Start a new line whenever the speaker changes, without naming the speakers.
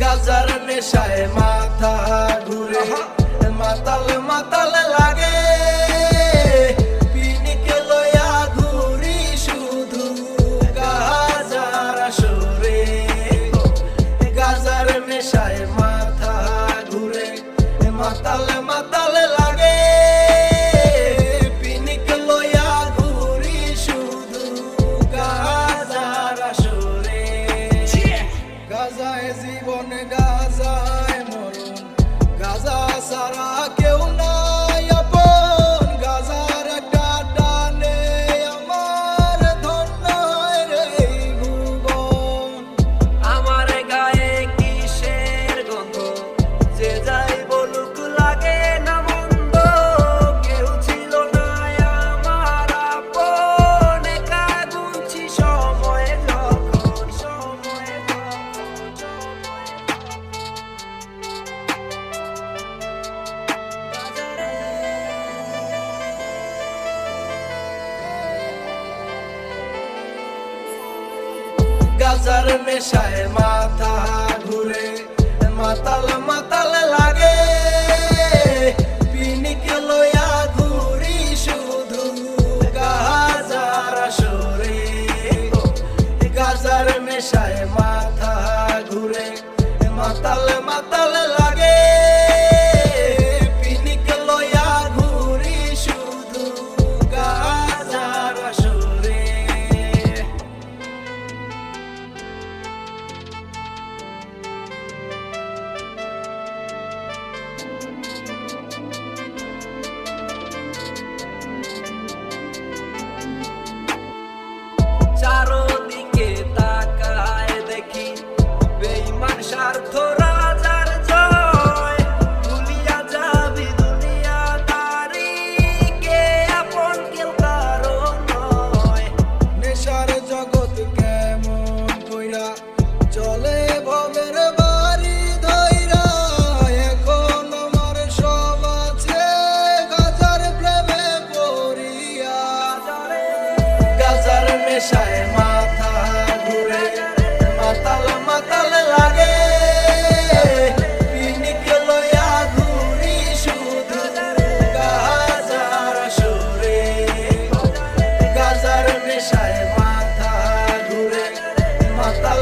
গাজার নেশায় মাথা ঘুরে মাতাল মাতাল Sarah. গাজার মেশায় মাথা ঘুরে মাতাল মাতাল লাগে। লয়া মাথা ঘুরে মাতাল মাতাল তোমার স্বার্থ রাজার জয়। দুনিয়া যাবি, দুনিয়া তারি। কে আপন, কেউ কারও নয়। নেশার জগৎ কেমন কইরা চলে ভবের বাড়ি ধইরা। এখন আমার সব আছে, গাজার প্রেমে পড়িয়া। গাজার নেশায় hasta